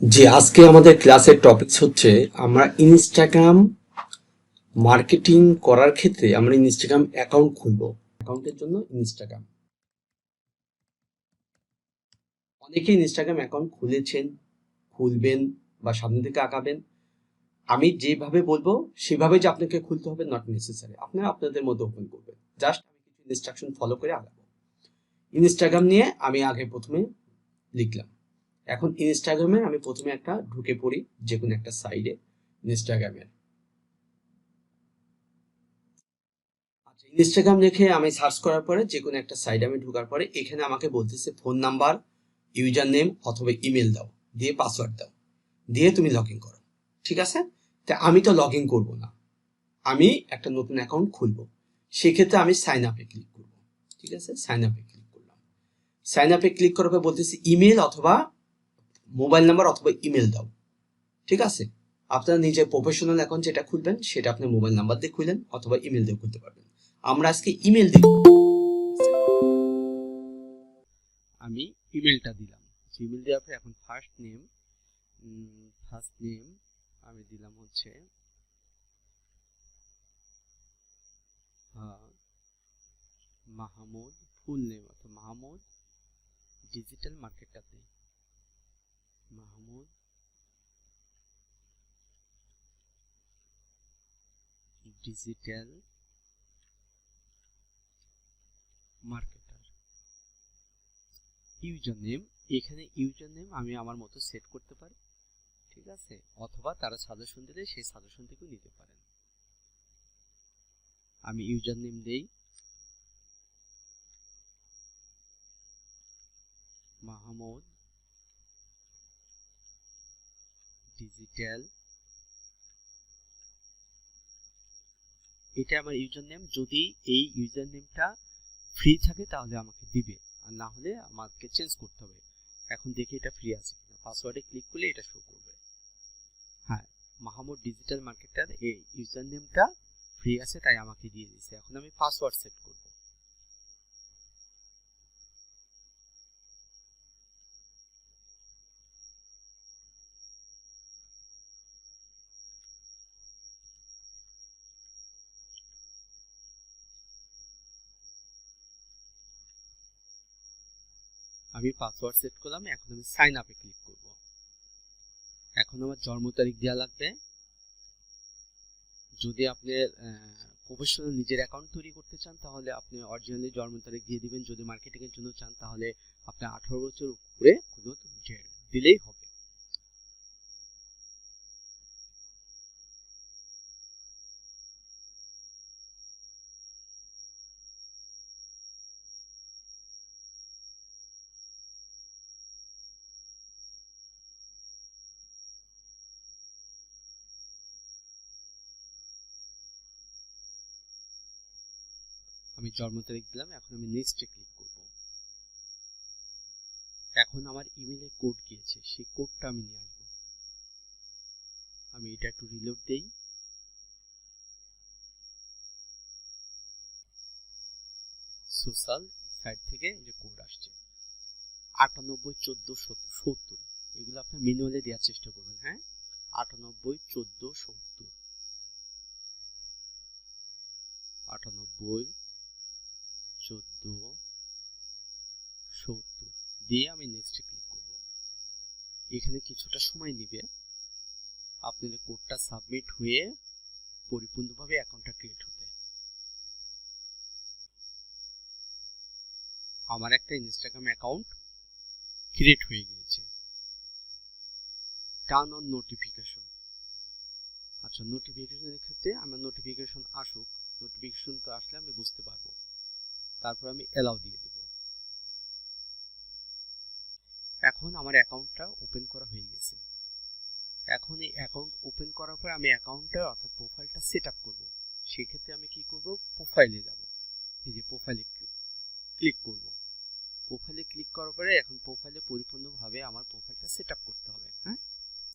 যে আজকে আমাদের ক্লাসের টপিক হচ্ছে, আমরা ইনস্টাগ্রাম মার্কেটিং করার ক্ষেত্রে আমরা ইনস্টাগ্রাম অ্যাকাউন্ট খুলবো। অ্যাকাউন্টের জন্য ইনস্টাগ্রাম অনেকে ইনস্টাগ্রাম অ্যাকাউন্ট খুলেছেন, খুলবেন বা সামনে থেকে আঁকাবেন আমি যেভাবে বলব, সেভাবে যে আপনাকে খুলতে হবে নট নেসেসারি আপনারা আপনাদের মধ্যে ওপেন করবেন। জাস্ট আমি কিছু ইনস্ট্রাকশন ফলো করে আগাবো। ইনস্টাগ্রাম নিয়ে আমি আগে প্রথমে লিখলাম। এখন ইনস্টাগ্রামে আমি প্রথমে একটা ঢুকে পড়ি যে কোনো একটা সাইডে ইনস্টাগ্রামের আচ্ছা ইনস্টাগ্রাম লিখে আমি সার্চ করার পরে যে কোনো একটা সাইডে আমি ঢোকার পরে, এখানে আমাকে বলতেছে ফোন নাম্বার ইউজার নেম অথবা ইমেল দাও, দিয়ে পাসওয়ার্ড দাও, দিয়ে তুমি লগ ইন করো, ঠিক আছে? তা আমি তো লগ ইন করব না, আমি একটা নতুন অ্যাকাউন্ট খুলবো, সেক্ষেত্রে আমি সাইন আপে ক্লিক করব, ঠিক আছে? সাইন আপে ক্লিক করলাম। সাইন আপে ক্লিক করার পর বলতেছি ইমেল অথবা মোবাইল নাম্বার অথবা ইমেল দাও। ঠিক আছে? আপনার নিজের প্রফেশনাল অ্যাকাউন্ট যেটা খুলবেন, সেটা আপনি মোবাইল নাম্বার দিয়ে খুললেন অথবা ইমেল দিয়ে খুলতে পারবেন। আমরা আজকে ইমেল দিব আমি ইমেলটা দিলাম। ইমেল দেওয়ার পরে এখন ফার্স্ট নেম ফার্স্ট নেম আমি দিলাম হচ্ছে মাহমুদ ফুল নেম অর্থাৎ Mahmud digital মার্কেটটাতে Mahmud digital marketer user name এখানে ইউজার নেম আমি আমার মতো সেট করতে পারি, ঠিক আছে? অথবা তারা সাজেশন দিলে সেই সাজেশন থেকেও নিতে পারেন। আমি ইউজার নেম দেই মাহমুদ ডিজিটাল এটা আমার ইউজার নেম যদি এই ইউজার নেমটা ফ্রি থাকে, তাহলে আমাকে দিবে। আর না হলে আমাকে চেঞ্জ করতে হবে। এখন দেখি এটা ফ্রি আছে কিনা। পাসওয়ার্ডে ক্লিক করলে এটা শো করবে। হ্যাঁ মাহমুদ ডিজিটাল মার্কেটার এই ইউজার নেমটা ফ্রি আছে, তাই আমাকে দিয়ে দিয়েছে। এখন আমি পাসওয়ার্ড সেট করব। আমি পাসওয়ার্ড সেট করলাম, এখন আমি সাইন আপে ক্লিক করব। এখন আমার জন্ম তারিখ দেওয়া লাগবে। যদি আপনি প্রফেশনাল নিজের অ্যাকাউন্ট তৈরি করতে চান, তাহলে আপনি অরিজিনালি জন্ম তারিখ দিয়ে দিবেন। যদি মার্কেটিং এর জন্য চান, তাহলে আপনি আঠারো বছর উপরে কোনো দিলেই হবে। আমি জন্ম তারিখ দিলাম, এখন আমি নেক্সটে ক্লিক করব। এখন আমার ইমেলের কোড গিয়েছে, সেই কোডটা আমি নিয়ে আসব। আমি এটা একটু রিলোড দেই। সোশ্যাল সাইট থেকে যে কোড আসছে, আটানব্বই, চোদ্দ সত্তর, এগুলো আপনি ম্যানুয়ালি দেওয়ার চেষ্টা করবেন হ্যাঁ? আটানব্বই, চোদ্দ, সত্তর। আটানব্বই চোদ্দ, সত্তর, দিয়ে আমি নেক্সটে ক্লিক করব। এখানে কিছুটা সময় নেবে। আপনাদের কোডটা সাবমিট হয়ে পরিপূর্ণভাবে অ্যাকাউন্টটা ক্রিয়েট হতে। আমার একটা ইনস্টাগ্রাম অ্যাকাউন্ট ক্রিয়েট হয়ে গিয়েছে। টার্ন অন নোটিফিকেশন আচ্ছা নোটিফিকেশনের ক্ষেত্রে আমার নোটিফিকেশন আসুক। নোটিফিকেশন তো আসলে আমি বুঝতে পারব। তারপর আমি অ্যালাউ দিয়ে দেব। এখন আমার অ্যাকাউন্টটা ওপেন করা হয়ে গেছে। এখন এই অ্যাকাউন্ট ওপেন করার পর আমি অ্যাকাউন্টটা অর্থাৎ প্রোফাইলটা সেট আপ করব। সেক্ষেত্রে আমি কি করব? প্রোফাইলে যাব। এই যে প্রোফাইলে ক্লিক করব। প্রোফাইলে ক্লিক করার পরে এখন প্রোফাইলে পরিপূর্ণভাবে আমার প্রোফাইলটা সেট করতে হবে।